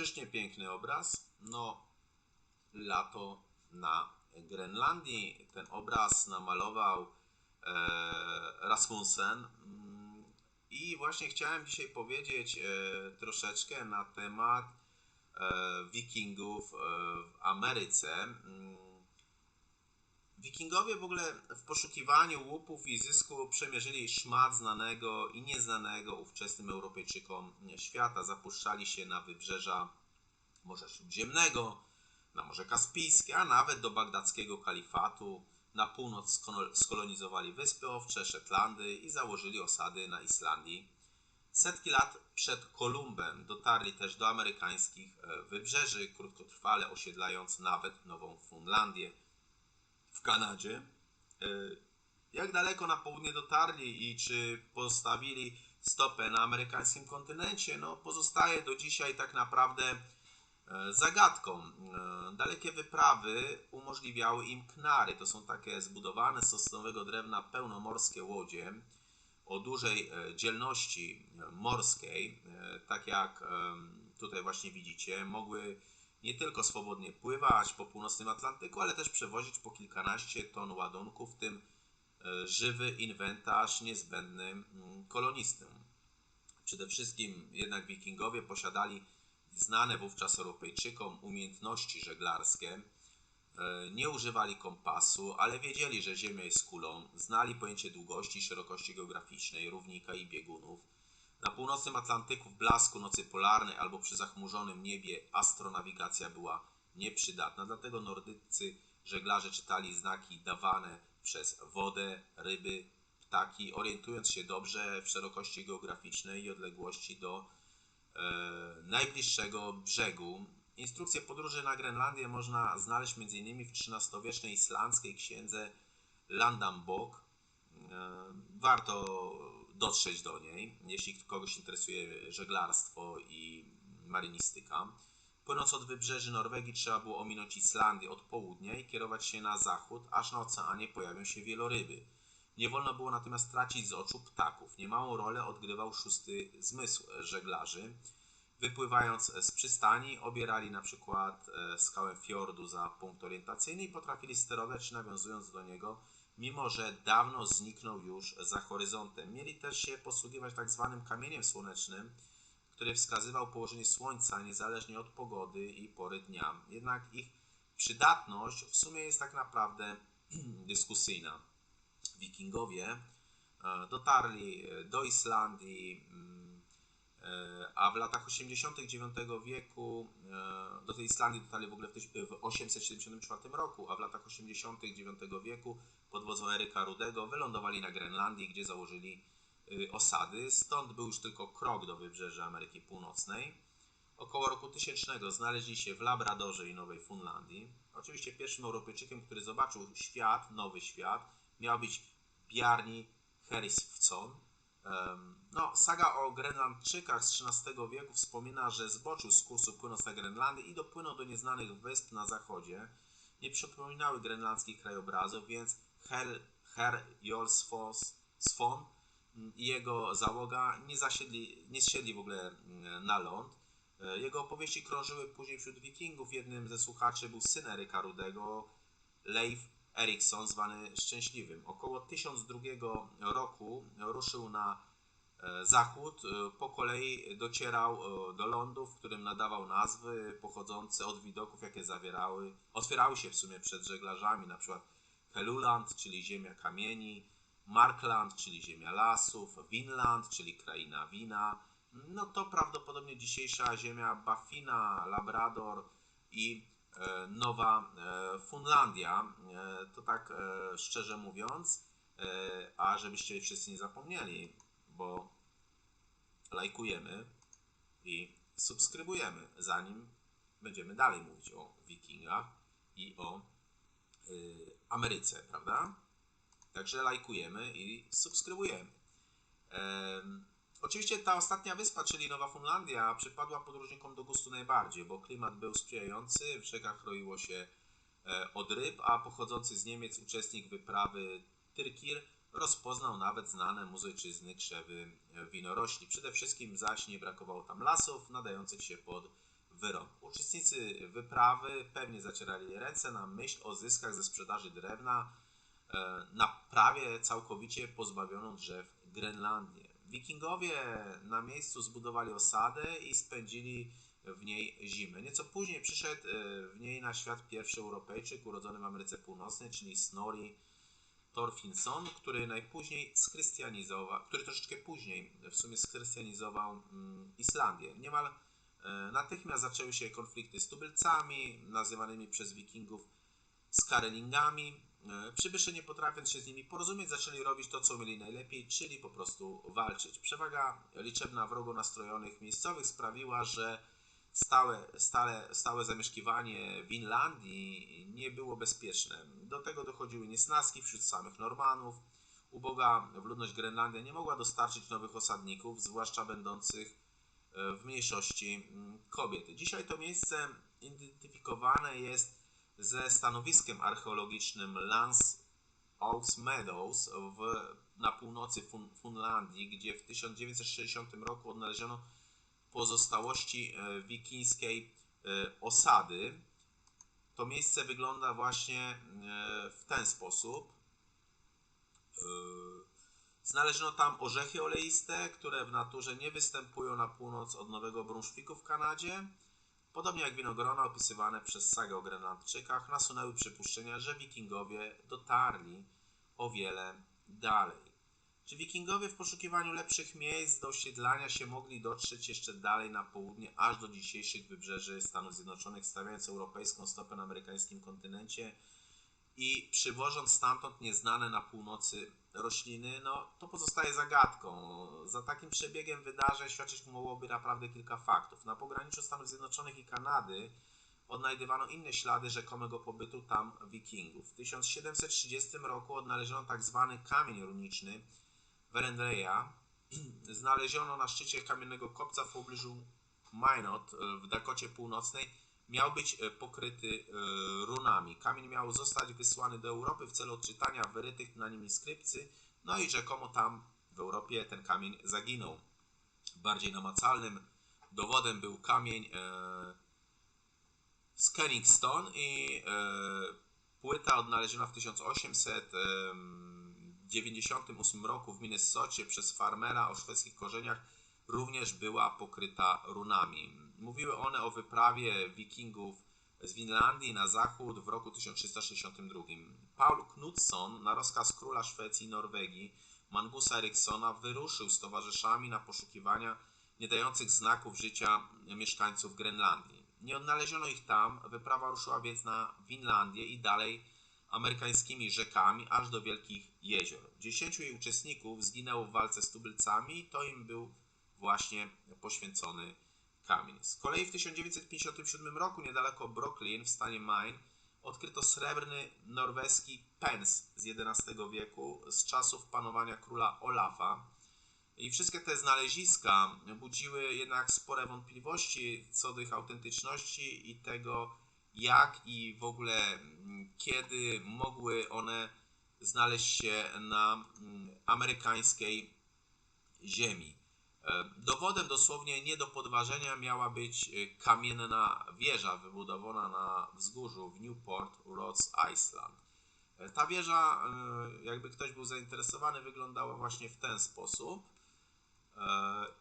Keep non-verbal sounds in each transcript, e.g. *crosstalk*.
Czyż piękny obraz? No, lato na Grenlandii. Ten obraz namalował e, Rasmussen. Mm, I właśnie chciałem dzisiaj powiedzieć e, troszeczkę na temat e, wikingów w Ameryce. Wikingowie w ogóle w poszukiwaniu łupów i zysku przemierzyli szmat znanego i nieznanego ówczesnym Europejczykom świata. Zapuszczali się na wybrzeża Morza Śródziemnego, na Morze Kaspijskie, a nawet do bagdackiego kalifatu. Na północ skolonizowali Wyspy Owcze, Szetlandy i założyli osady na Islandii. Setki lat przed Kolumbem dotarli też do amerykańskich e, wybrzeży, krótkotrwale osiedlając nawet Nową Funlandię w Kanadzie. E, jak daleko na południe dotarli i czy postawili stopę na amerykańskim kontynencie, no pozostaje do dzisiaj tak naprawdę e, zagadką. E, dalekie wyprawy umożliwiały im knary. To są takie zbudowane z sosnowego drewna pełnomorskie łodzie o dużej dzielności morskiej, tak jak tutaj właśnie widzicie, mogły nie tylko swobodnie pływać po północnym Atlantyku, ale też przewozić po kilkanaście ton ładunku, w tym e, żywy inwentarz niezbędny mm, kolonistom. Przede wszystkim jednak wikingowie posiadali znane wówczas Europejczykom umiejętności żeglarskie. E, nie używali kompasu, ale wiedzieli, że Ziemia jest kulą, znali pojęcie długości i szerokości geograficznej, równika i biegunów na północnym Atlantyku w blasku nocy polarnej albo przy zachmurzonym niebie astronawigacja była nieprzydatna, dlatego nordycy żeglarze czytali znaki dawane przez wodę, ryby, ptaki, orientując się dobrze w szerokości geograficznej i odległości do e, najbliższego brzegu. Instrukcje podróży na Grenlandię można znaleźć m.in. w XIII-wiecznej islandzkiej księdze Landambok. E, warto dotrzeć do niej, jeśli kogoś interesuje żeglarstwo i marynistyka. Płynąc od wybrzeży Norwegii trzeba było ominąć Islandię od południa i kierować się na zachód, aż na oceanie pojawią się wieloryby. Nie wolno było natomiast tracić z oczu ptaków. Niemałą rolę odgrywał szósty zmysł żeglarzy. Wypływając z przystani, obierali na przykład e, skałę fiordu za punkt orientacyjny i potrafili sterować, nawiązując do niego mimo że dawno zniknął już za horyzontem. Mieli też się posługiwać tak zwanym kamieniem słonecznym, który wskazywał położenie Słońca niezależnie od pogody i pory dnia. Jednak ich przydatność w sumie jest tak naprawdę *clears throat* dyskusyjna. Wikingowie e, dotarli do Islandii, E, a w latach 89 wieku e, do tej Islandii dotarli w ogóle w 874 roku, a w latach 89 wieku pod wodzą Eryka Rudego wylądowali na Grenlandii, gdzie założyli y, osady. Stąd był już tylko krok do wybrzeża Ameryki Północnej. Około roku 1000 znaleźli się w Labradorze i Nowej Funlandii. Oczywiście pierwszym Europejczykiem, który zobaczył świat, nowy świat, miał być Bjarni Herifson, no, saga o Grenlandczykach z XIII wieku wspomina, że zboczył z kursu płynąc na Grenlandię i dopłynął do nieznanych wysp na zachodzie. Nie przypominały grenlandzkich krajobrazów, więc Her, Her Jolsfon i jego załoga nie, zasiedli, nie zsiedli w ogóle na ląd. E, jego opowieści krążyły później wśród wikingów. Jednym ze słuchaczy był syn Eryka Rudego, Leif Erikson, zwany Szczęśliwym. Około 1002 roku ruszył na e, zachód. E, po kolei docierał e, do lądu, w którym nadawał nazwy pochodzące od widoków, jakie zawierały, otwierały się w sumie przed żeglarzami, na przykład Heluland, czyli ziemia kamieni, Markland, czyli ziemia lasów, Winland, czyli kraina wina. No to prawdopodobnie dzisiejsza ziemia Baffina, Labrador i Nowa e, Funlandia, e, to tak szczerze mówiąc, a żebyście wszyscy nie zapomnieli, bo lajkujemy i subskrybujemy, zanim będziemy dalej mówić o wikingach i o Ameryce, prawda? Także lajkujemy i subskrybujemy. Oczywiście ta ostatnia wyspa, czyli Nowa Funlandia, przypadła podróżnikom do gustu najbardziej, bo klimat był sprzyjający, w rzekach roiło się e, od ryb, a pochodzący z Niemiec uczestnik wyprawy Tyrkir rozpoznał nawet znane mu z ojczyzny krzewy winorośli. Przede wszystkim zaś nie brakowało tam lasów nadających się pod wyrok. Uczestnicy wyprawy pewnie zacierali ręce na myśl o zyskach ze sprzedaży drewna e, na prawie całkowicie pozbawioną drzew Grenlandię. Wikingowie na miejscu zbudowali osadę i spędzili w niej zimę. Nieco później przyszedł e, w niej na świat pierwszy Europejczyk urodzony w Ameryce Północnej, czyli Snorri Thorfinson, który najpóźniej schrystianizował, który troszeczkę później w sumie schrystianizował mm, Islandię. Niemal e, natychmiast zaczęły się konflikty z tubylcami, nazywanymi przez wikingów skarelingami. E, przybysze nie potrafiąc się z nimi porozumieć, zaczęli robić to, co umieli najlepiej, czyli po prostu walczyć. Przewaga liczebna wrogo nastrojonych miejscowych sprawiła, że stałe, stale, stałe zamieszkiwanie Winlandii nie było bezpieczne. Do tego dochodziły niesnaski wśród samych Normanów. Uboga w ludność Grenlandia nie mogła dostarczyć nowych osadników, zwłaszcza będących e, w mniejszości mm, kobiet. Dzisiaj to miejsce identyfikowane jest ze stanowiskiem archeologicznym Lance Oaks Meadows w, na północy Fun Funlandii, gdzie w 1960 roku odnaleziono pozostałości e, wikińskiej e, osady. To miejsce wygląda właśnie e, w ten sposób. Znaleziono tam orzechy oleiste, które w naturze nie występują na północ od Nowego Brunszwiku w Kanadzie. Podobnie jak winogrona opisywane przez sagę o Grenlandczykach, nasunęły przypuszczenia, że wikingowie dotarli o wiele dalej. Czy wikingowie w poszukiwaniu lepszych miejsc do osiedlania się mogli dotrzeć jeszcze dalej na południe, aż do dzisiejszych wybrzeży Stanów Zjednoczonych, stawiając europejską stopę na amerykańskim kontynencie i przywożąc stamtąd nieznane na północy rośliny, no to pozostaje zagadką. Za takim przebiegiem wydarzeń świadczyć mogłoby naprawdę kilka faktów. Na pograniczu Stanów Zjednoczonych i Kanady odnajdywano inne ślady rzekomego pobytu tam wikingów. W 1730 roku odnaleziono tak zwany kamień runiczny, Werendleya *clears throat* znaleziono na szczycie kamiennego kopca w pobliżu Minot w Dakocie Północnej miał być e, pokryty e, runami. Kamień miał zostać wysłany do Europy w celu odczytania wyrytych na nim inskrypcji, no i rzekomo tam w Europie ten kamień zaginął. Bardziej namacalnym dowodem był kamień e, z Kenningston i e, płyta odnaleziona w 1800 e, 1998 roku w Minnesocie przez farmera o szwedzkich korzeniach również była pokryta runami. Mówiły one o wyprawie wikingów z Winlandii na zachód w roku 1362. Paul Knutsson na rozkaz króla Szwecji i Norwegii Mangusa Erikssona wyruszył z towarzyszami na poszukiwania nie dających znaków życia mieszkańców Grenlandii. Nie odnaleziono ich tam, wyprawa ruszyła więc na Winlandię i dalej amerykańskimi rzekami aż do wielkich jezior. Dziesięciu jej uczestników zginęło w walce z tubylcami, to im był właśnie poświęcony kamień. Z kolei w 1957 roku niedaleko Brooklyn w stanie Maine odkryto srebrny norweski pens z XI wieku z czasów panowania króla Olafa. I wszystkie te znaleziska budziły jednak spore wątpliwości co do ich autentyczności i tego, jak i w ogóle mm, kiedy mogły one znaleźć się na mm, amerykańskiej ziemi. E, dowodem dosłownie nie do podważenia miała być e, kamienna wieża wybudowana na wzgórzu w Newport, Rhodes Island. E, ta wieża, jakby ktoś był zainteresowany, wyglądała właśnie w ten sposób.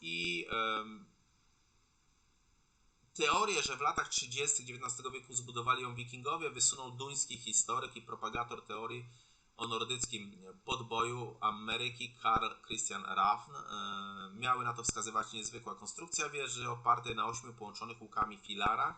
I Teorię, że w latach 30. XIX wieku zbudowali ją wikingowie, wysunął duński historyk i propagator teorii o nordyckim podboju Ameryki Karl Christian Raffn. E, miały na to wskazywać niezwykła konstrukcja wieży opartej na ośmiu połączonych łukami filarach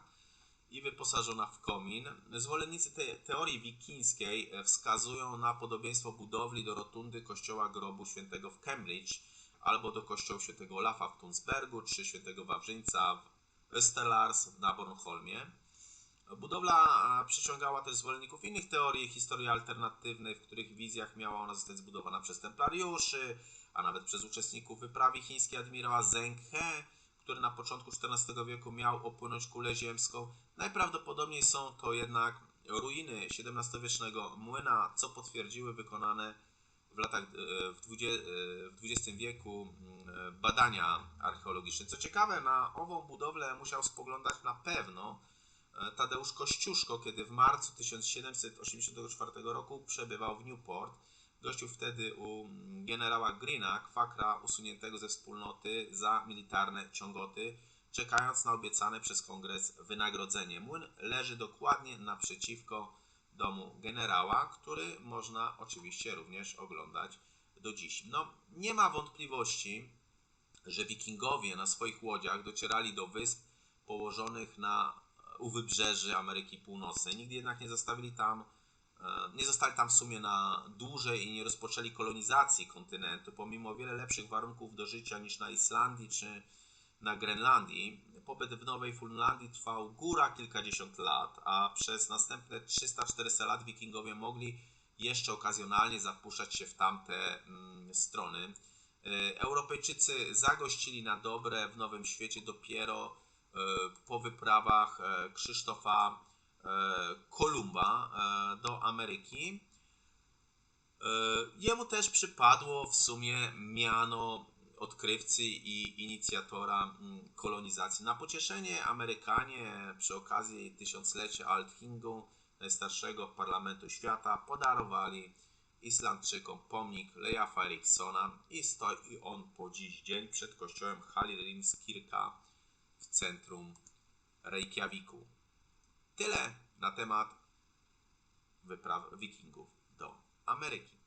i wyposażona w komin. Zwolennicy tej teorii wikińskiej wskazują na podobieństwo budowli do rotundy kościoła grobu świętego w Cambridge albo do kościoła świętego Olafa w Tunsbergu czy świętego Wawrzyńca w Österlars na Bornholmie. Budowla przyciągała też zwolenników innych teorii historii alternatywnej, w których wizjach miała ona zostać zbudowana przez templariuszy, a nawet przez uczestników wyprawy chińskiej admirała Zheng He, który na początku XIV wieku miał opłynąć kulę ziemską. Najprawdopodobniej są to jednak ruiny XVII-wiecznego młyna, co potwierdziły wykonane w latach e, w dwudzie- e, XX wieku badania archeologiczne. Co ciekawe, na ową budowlę musiał spoglądać na pewno Tadeusz Kościuszko, kiedy w marcu 1784 roku przebywał w Newport. Gościł wtedy u generała Greena, kwakra usuniętego ze wspólnoty za militarne ciągoty, czekając na obiecane przez kongres wynagrodzenie. Młyn leży dokładnie naprzeciwko domu generała, który można oczywiście również oglądać do dziś. No, nie ma wątpliwości, że wikingowie na swoich łodziach docierali do wysp położonych na u wybrzeży Ameryki Północnej. Nigdy jednak nie zostawili tam e, nie zostali tam w sumie na dłużej i nie rozpoczęli kolonizacji kontynentu, pomimo wiele lepszych warunków do życia niż na Islandii czy na Grenlandii. Pobyt w Nowej Fundlandii trwał góra kilkadziesiąt lat, a przez następne 300-400 lat wikingowie mogli jeszcze okazjonalnie zapuszczać się w tamte mm, strony. E, Europejczycy zagościli na dobre w Nowym Świecie dopiero po wyprawach e, Krzysztofa e, Kolumba e, do Ameryki. E, Jemu też przypadło w sumie miano odkrywcy i inicjatora mm, kolonizacji. Na pocieszenie Amerykanie przy okazji tysiąclecia Althingu, najstarszego parlamentu świata, podarowali Islandczykom pomnik Lejafa Eriksona i stoi on po dziś dzień przed kościołem Hallirimskirka centrum Reykjaviku. Tyle na temat wypraw wikingów do Ameryki.